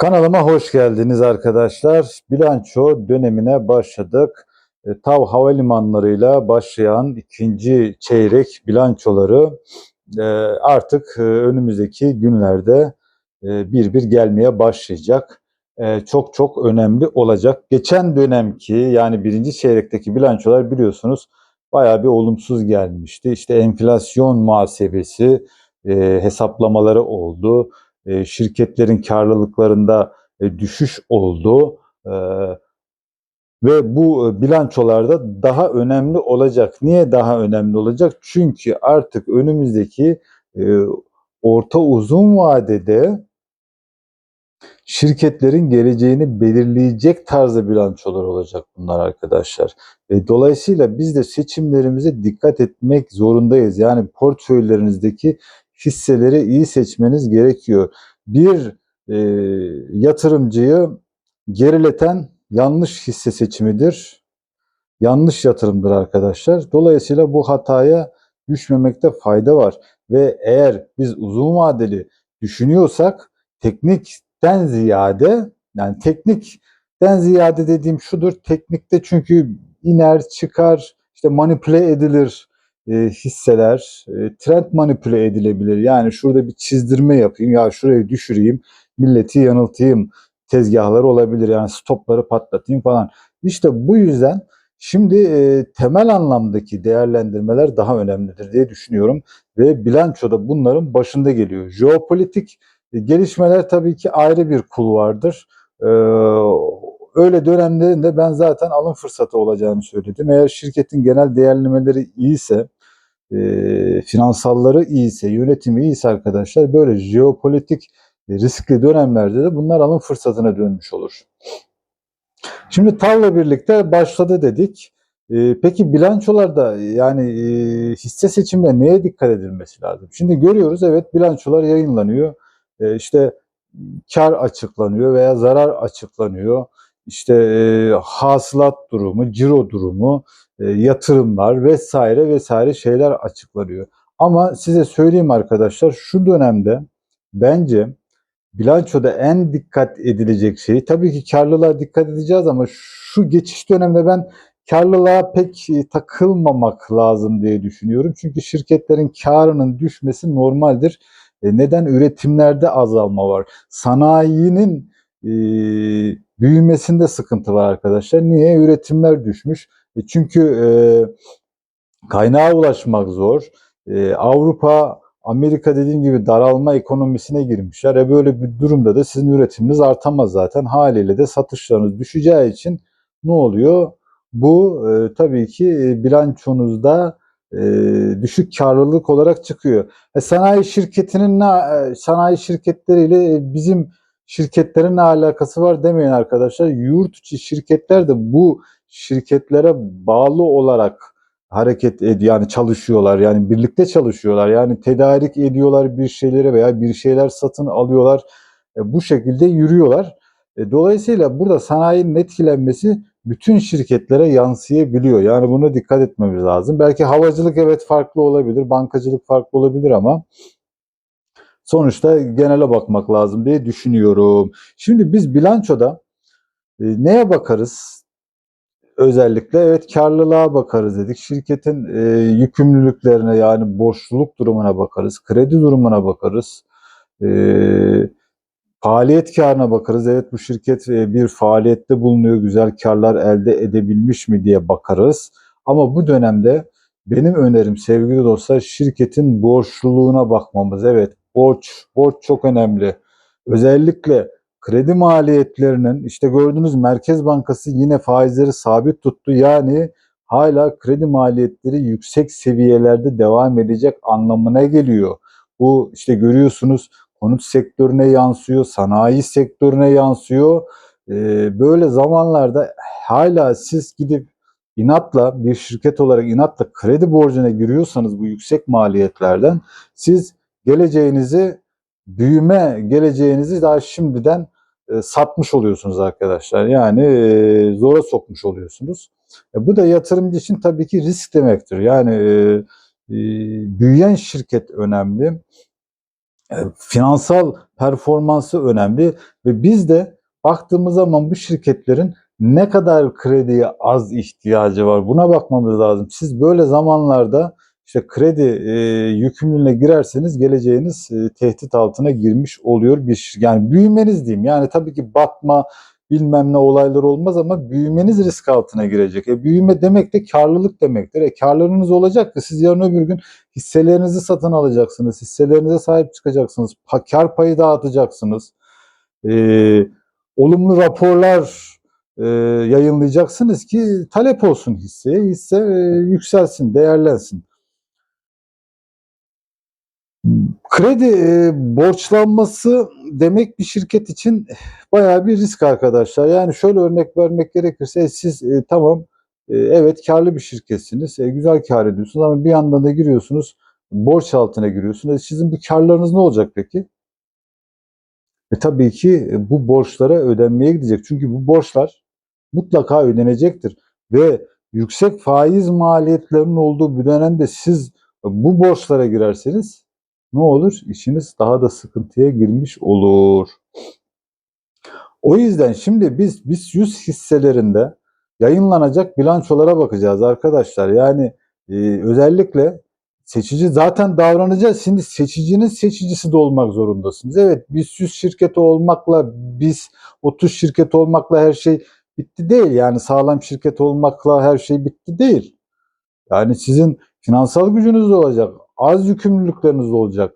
Kanalıma hoş geldiniz arkadaşlar. Bilanço dönemine başladık. E, TAV havalimanlarıyla başlayan ikinci çeyrek bilançoları e, artık e, önümüzdeki günlerde bir bir gelmeye başlayacak. Çok çok önemli olacak. Geçen dönemki yani birinci çeyrekteki bilançolar biliyorsunuz bayağı bir olumsuz gelmişti. İşte enflasyon muhasebesi hesaplamaları oldu e, şirketlerin karlılıklarında e, düşüş oldu. E, ve bu bilançolarda daha önemli olacak. Niye daha önemli olacak? Çünkü artık önümüzdeki orta uzun vadede şirketlerin geleceğini belirleyecek tarzda bilançolar olacak bunlar arkadaşlar. E, dolayısıyla biz de seçimlerimize dikkat etmek zorundayız. Yani portföylerinizdeki hisseleri iyi seçmeniz gerekiyor. Bir e, yatırımcıyı gerileten yanlış hisse seçimidir. Yanlış yatırımdır arkadaşlar. Dolayısıyla bu hataya düşmemekte fayda var. Ve eğer biz uzun vadeli düşünüyorsak teknikten ziyade yani teknikten ziyade dediğim şudur. Teknikte çünkü iner çıkar işte manipüle edilir hisseler e, trend manipüle edilebilir. Yani şurada bir çizdirme yapayım ya şurayı düşüreyim milleti yanıltayım tezgahları olabilir. Yani stopları patlatayım falan. İşte bu yüzden şimdi e, temel anlamdaki değerlendirmeler daha önemlidir diye düşünüyorum. Ve bilançoda bunların başında geliyor. Jeopolitik e, gelişmeler tabii ki ayrı bir kulvardır. E, öyle dönemlerinde ben zaten alım fırsatı olacağını söyledim. Eğer şirketin genel değerlemeleri iyiyse, e, finansalları iyiyse, yönetimi iyiyse arkadaşlar böyle jeopolitik riskli dönemlerde de bunlar alım fırsatına dönmüş olur. Şimdi TAV'la birlikte başladı dedik. E, peki bilançolarda yani e, hisse seçimde neye dikkat edilmesi lazım? Şimdi görüyoruz evet bilançolar yayınlanıyor. E, işte kar açıklanıyor veya zarar açıklanıyor. İşte e, hasılat durumu, ciro durumu, e, yatırımlar vesaire vesaire şeyler açıklanıyor. Ama size söyleyeyim arkadaşlar şu dönemde bence bilançoda en dikkat edilecek şey tabii ki karlılığa dikkat edeceğiz ama şu geçiş döneminde ben karlılığa pek takılmamak lazım diye düşünüyorum. Çünkü şirketlerin karının düşmesi normaldir. E, neden? Üretimlerde azalma var. Sanayinin e, büyümesinde sıkıntı var arkadaşlar. Niye? Üretimler düşmüş. E, çünkü e, kaynağa ulaşmak zor. E, Avrupa, Amerika dediğim gibi daralma ekonomisine girmişler. E böyle bir durumda da sizin üretiminiz artamaz zaten. Haliyle de satışlarınız düşeceği için ne oluyor? Bu e, tabii ki e, bilançonuzda e, düşük karlılık olarak çıkıyor. E, sanayi şirketinin ne, sanayi şirketleriyle e, bizim şirketlerin ne alakası var demeyin arkadaşlar. Yurt içi şirketler de bu şirketlere bağlı olarak hareket ediyor yani çalışıyorlar yani birlikte çalışıyorlar yani tedarik ediyorlar bir şeyleri veya bir şeyler satın alıyorlar e, bu şekilde yürüyorlar. E, dolayısıyla burada sanayinin etkilenmesi bütün şirketlere yansıyabiliyor. Yani buna dikkat etmemiz lazım. Belki havacılık evet farklı olabilir, bankacılık farklı olabilir ama sonuçta genele bakmak lazım diye düşünüyorum. Şimdi biz bilançoda e, neye bakarız? Özellikle evet karlılığa bakarız dedik. Şirketin e, yükümlülüklerine yani borçluluk durumuna bakarız. Kredi durumuna bakarız. E, faaliyet karına bakarız. Evet bu şirket e, bir faaliyette bulunuyor. Güzel karlar elde edebilmiş mi diye bakarız. Ama bu dönemde benim önerim sevgili dostlar şirketin borçluluğuna bakmamız. Evet borç, borç çok önemli. Özellikle kredi maliyetlerinin işte gördüğünüz Merkez Bankası yine faizleri sabit tuttu. Yani hala kredi maliyetleri yüksek seviyelerde devam edecek anlamına geliyor. Bu işte görüyorsunuz konut sektörüne yansıyor, sanayi sektörüne yansıyor. Ee, böyle zamanlarda hala siz gidip inatla bir şirket olarak inatla kredi borcuna giriyorsanız bu yüksek maliyetlerden siz geleceğinizi büyüme geleceğinizi daha şimdiden e, satmış oluyorsunuz arkadaşlar. Yani e, zora sokmuş oluyorsunuz. E, bu da yatırımcı için tabii ki risk demektir. Yani büyüyen şirket önemli. finansal performansı önemli ve biz de baktığımız zaman bu şirketlerin ne kadar krediye az ihtiyacı var buna bakmamız lazım. Siz böyle zamanlarda işte kredi e, yükümlülüğüne girerseniz geleceğiniz e, tehdit altına girmiş oluyor bir yani büyümeniz diyeyim. Yani tabii ki batma bilmem ne olaylar olmaz ama büyümeniz risk altına girecek. E, büyüme demek de karlılık demektir. E, karlarınız olacak ki siz yarın öbür gün hisselerinizi satın alacaksınız. Hisselerinize sahip çıkacaksınız. Pa, kar payı dağıtacaksınız. E, olumlu raporlar e, yayınlayacaksınız ki talep olsun hisseye. Hisse e, yükselsin, değerlensin. Kredi e, borçlanması demek bir şirket için bayağı bir risk arkadaşlar. Yani şöyle örnek vermek gerekirse siz e, tamam e, evet karlı bir şirketsiniz. e, güzel kar ediyorsunuz ama bir yandan da giriyorsunuz borç altına giriyorsunuz. E, sizin bu karlarınız ne olacak peki? E, tabii ki e, bu borçlara ödenmeye gidecek. Çünkü bu borçlar mutlaka ödenecektir. Ve yüksek faiz maliyetlerinin olduğu bir dönemde siz bu borçlara girerseniz ne olur? İşiniz daha da sıkıntıya girmiş olur. O yüzden şimdi biz biz 100 hisselerinde yayınlanacak bilançolara bakacağız arkadaşlar. Yani e, özellikle seçici zaten davranacağız. Şimdi seçicinin seçicisi de olmak zorundasınız. Evet biz 100 şirketi olmakla biz 30 şirket olmakla her şey bitti değil. Yani sağlam şirket olmakla her şey bitti değil. Yani sizin finansal gücünüz de olacak. Az yükümlülükleriniz olacak.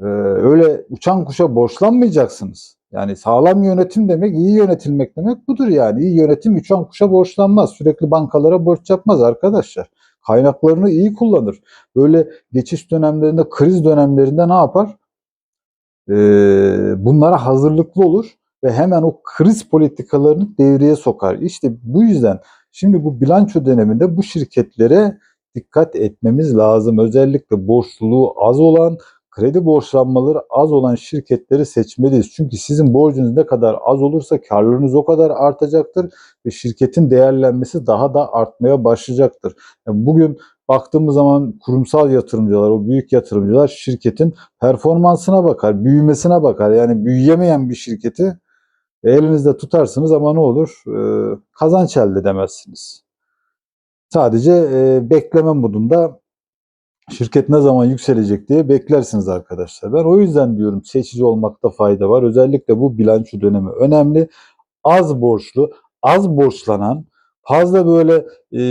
Ee, öyle uçan kuşa borçlanmayacaksınız. Yani sağlam yönetim demek iyi yönetilmek demek budur yani. İyi yönetim uçan kuşa borçlanmaz. Sürekli bankalara borç yapmaz arkadaşlar. Kaynaklarını iyi kullanır. Böyle geçiş dönemlerinde, kriz dönemlerinde ne yapar? Ee, bunlara hazırlıklı olur ve hemen o kriz politikalarını devreye sokar. İşte bu yüzden şimdi bu bilanço döneminde bu şirketlere dikkat etmemiz lazım. Özellikle borçluluğu az olan, kredi borçlanmaları az olan şirketleri seçmeliyiz. Çünkü sizin borcunuz ne kadar az olursa karlarınız o kadar artacaktır ve şirketin değerlenmesi daha da artmaya başlayacaktır. Yani bugün baktığımız zaman kurumsal yatırımcılar, o büyük yatırımcılar şirketin performansına bakar, büyümesine bakar. Yani büyüyemeyen bir şirketi elinizde tutarsınız ama ne olur? Ee, kazanç elde edemezsiniz. Sadece e, bekleme modunda şirket ne zaman yükselecek diye beklersiniz arkadaşlar. Ben o yüzden diyorum seçici olmakta fayda var. Özellikle bu bilanço dönemi önemli. Az borçlu, az borçlanan, fazla böyle e,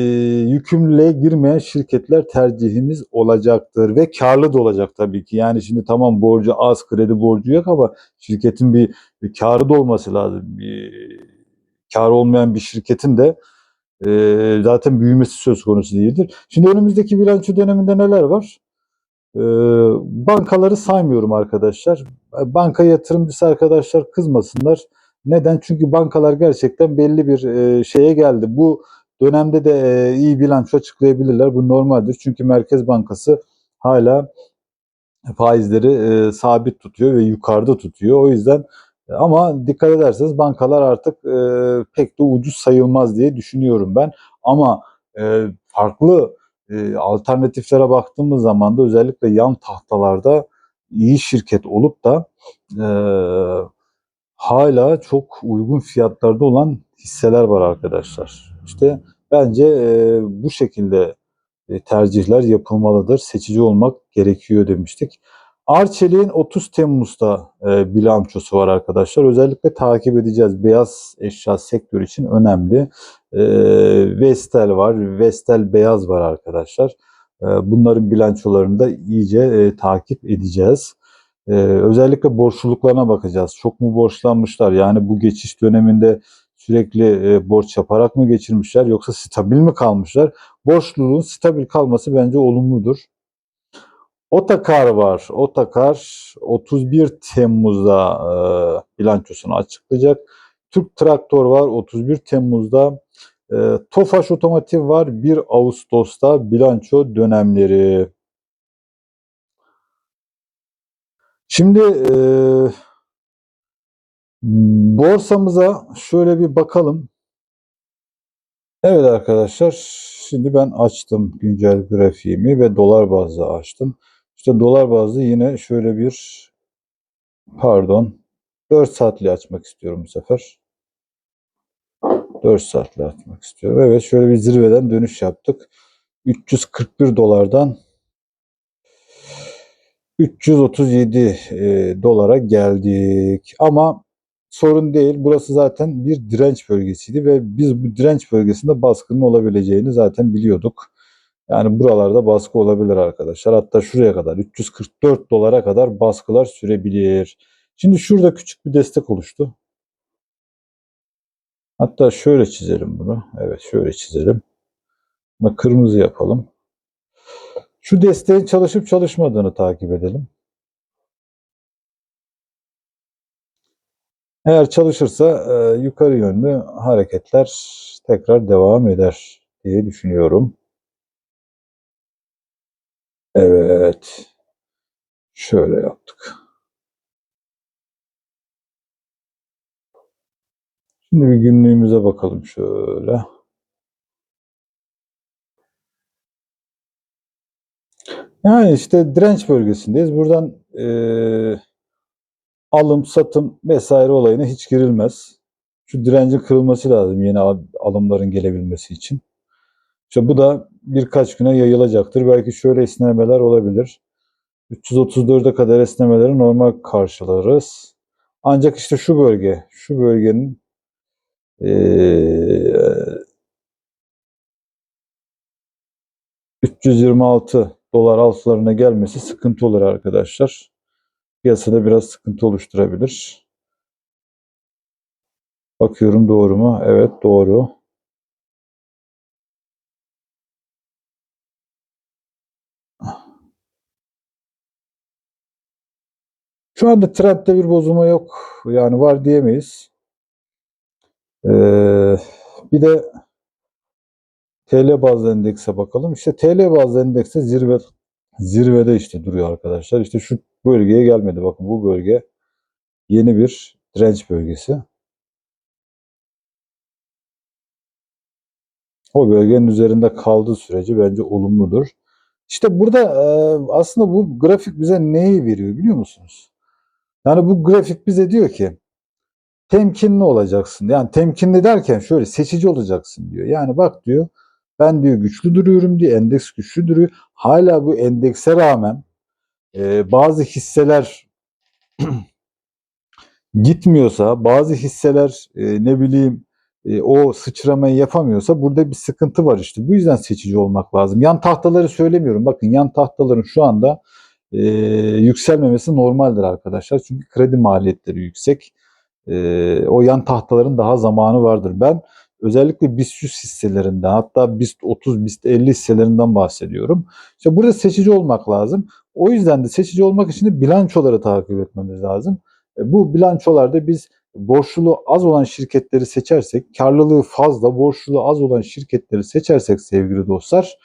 yükümlülüğe girmeyen şirketler tercihimiz olacaktır ve karlı da olacak tabii ki. Yani şimdi tamam borcu az, kredi borcu yok ama şirketin bir, bir karı da olması lazım. Bir, kar olmayan bir şirketin de e, zaten büyümesi söz konusu değildir. Şimdi önümüzdeki bilanço döneminde neler var? E, bankaları saymıyorum arkadaşlar. Banka yatırımcısı arkadaşlar kızmasınlar. Neden? Çünkü bankalar gerçekten belli bir e, şeye geldi. Bu dönemde de e, iyi bilanço açıklayabilirler. Bu normaldir. Çünkü Merkez Bankası hala faizleri e, sabit tutuyor ve yukarıda tutuyor. O yüzden ama dikkat ederseniz bankalar artık e, pek de ucuz sayılmaz diye düşünüyorum ben. Ama e, farklı e, alternatiflere baktığımız zaman da özellikle yan tahtalarda iyi şirket olup da e, hala çok uygun fiyatlarda olan hisseler var arkadaşlar. İşte bence e, bu şekilde e, tercihler yapılmalıdır. Seçici olmak gerekiyor demiştik. Arçelik'in 30 Temmuz'da e, bilançosu var arkadaşlar. Özellikle takip edeceğiz. Beyaz eşya sektörü için önemli. E, Vestel var. Vestel Beyaz var arkadaşlar. E, bunların bilançolarını da iyice e, takip edeceğiz. E, özellikle borçluluklarına bakacağız. Çok mu borçlanmışlar? Yani bu geçiş döneminde sürekli e, borç yaparak mı geçirmişler yoksa stabil mi kalmışlar? Borçluluğun stabil kalması bence olumludur. Otakar var. Otakar 31 Temmuz'da e, bilançosunu açıklayacak. Türk Traktör var 31 Temmuz'da. E, Tofaş Otomotiv var 1 Ağustos'ta bilanço dönemleri. Şimdi e, borsamıza şöyle bir bakalım. Evet arkadaşlar şimdi ben açtım güncel grafiğimi ve dolar bazlı açtım. İşte dolar bazlı yine şöyle bir Pardon. 4 saatli açmak istiyorum bu sefer. 4 saatli açmak istiyorum. Evet şöyle bir zirveden dönüş yaptık. 341 dolardan 337 e, dolara geldik. Ama sorun değil. Burası zaten bir direnç bölgesiydi ve biz bu direnç bölgesinde baskının olabileceğini zaten biliyorduk. Yani buralarda baskı olabilir arkadaşlar. Hatta şuraya kadar 344 dolara kadar baskılar sürebilir. Şimdi şurada küçük bir destek oluştu. Hatta şöyle çizelim bunu. Evet şöyle çizelim. Buna kırmızı yapalım. Şu desteğin çalışıp çalışmadığını takip edelim. Eğer çalışırsa e, yukarı yönlü hareketler tekrar devam eder diye düşünüyorum. Evet. Şöyle yaptık. Şimdi bir günlüğümüze bakalım şöyle. Yani işte direnç bölgesindeyiz. Buradan e, alım, satım vesaire olayına hiç girilmez. Şu direncin kırılması lazım yeni al- alımların gelebilmesi için. İşte bu da birkaç güne yayılacaktır. Belki şöyle esnemeler olabilir. 334'e kadar esnemeleri normal karşılarız. Ancak işte şu bölge, şu bölgenin eee 326 dolar altlarına gelmesi sıkıntı olur arkadaşlar. Piyasada biraz sıkıntı oluşturabilir. Bakıyorum doğru mu? Evet doğru. Şu anda trendde bir bozulma yok. Yani var diyemeyiz. Ee, bir de TL bazlı endekse bakalım. İşte TL bazlı endekste zirve zirvede işte duruyor arkadaşlar. İşte şu bölgeye gelmedi. Bakın bu bölge yeni bir direnç bölgesi. O bölgenin üzerinde kaldığı sürece bence olumludur. İşte burada e, aslında bu grafik bize neyi veriyor biliyor musunuz? Yani bu grafik bize diyor ki temkinli olacaksın. Yani temkinli derken şöyle seçici olacaksın diyor. Yani bak diyor ben diyor güçlü duruyorum diyor. Endeks güçlü duruyor. Hala bu endekse rağmen e, bazı hisseler gitmiyorsa, bazı hisseler e, ne bileyim e, o sıçramayı yapamıyorsa burada bir sıkıntı var işte. Bu yüzden seçici olmak lazım. Yan tahtaları söylemiyorum. Bakın yan tahtaların şu anda e, yükselmemesi normaldir arkadaşlar. Çünkü kredi maliyetleri yüksek. E, o yan tahtaların daha zamanı vardır. Ben özellikle BIST 100 hisselerinden hatta BIST 30, BIST 50 hisselerinden bahsediyorum. İşte burada seçici olmak lazım. O yüzden de seçici olmak için de bilançoları takip etmemiz lazım. E, Bu bilançolarda biz borçluluğu az olan şirketleri seçersek, karlılığı fazla, borçluluğu az olan şirketleri seçersek sevgili dostlar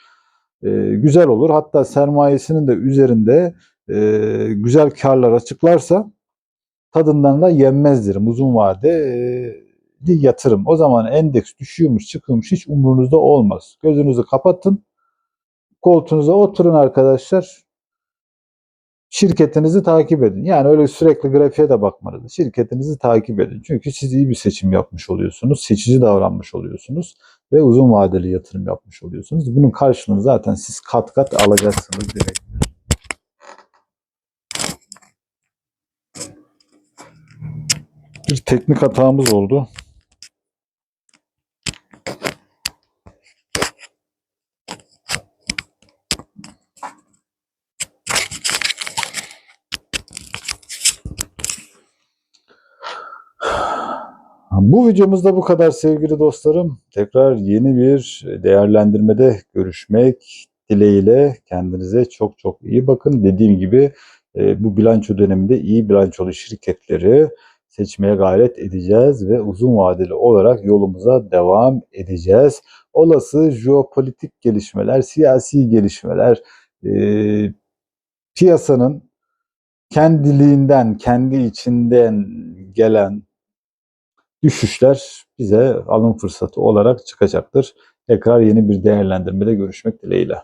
e, güzel olur. Hatta sermayesinin de üzerinde e, güzel karlar açıklarsa tadından da yenmezdirim uzun vade e, yatırım. O zaman endeks düşüyormuş çıkıyormuş hiç umurunuzda olmaz. Gözünüzü kapatın, koltuğunuza oturun arkadaşlar şirketinizi takip edin. Yani öyle sürekli grafiğe de bakmanız. Şirketinizi takip edin. Çünkü siz iyi bir seçim yapmış oluyorsunuz. Seçici davranmış oluyorsunuz. Ve uzun vadeli yatırım yapmış oluyorsunuz. Bunun karşılığını zaten siz kat kat alacaksınız demektir. Bir teknik hatamız oldu. Bu videomuzda bu kadar sevgili dostlarım. Tekrar yeni bir değerlendirmede görüşmek dileğiyle kendinize çok çok iyi bakın. Dediğim gibi e, bu bilanço döneminde iyi bilançolu şirketleri seçmeye gayret edeceğiz ve uzun vadeli olarak yolumuza devam edeceğiz. Olası jeopolitik gelişmeler, siyasi gelişmeler, e, piyasanın kendiliğinden, kendi içinden gelen düşüşler bize alım fırsatı olarak çıkacaktır. Tekrar yeni bir değerlendirmede görüşmek dileğiyle.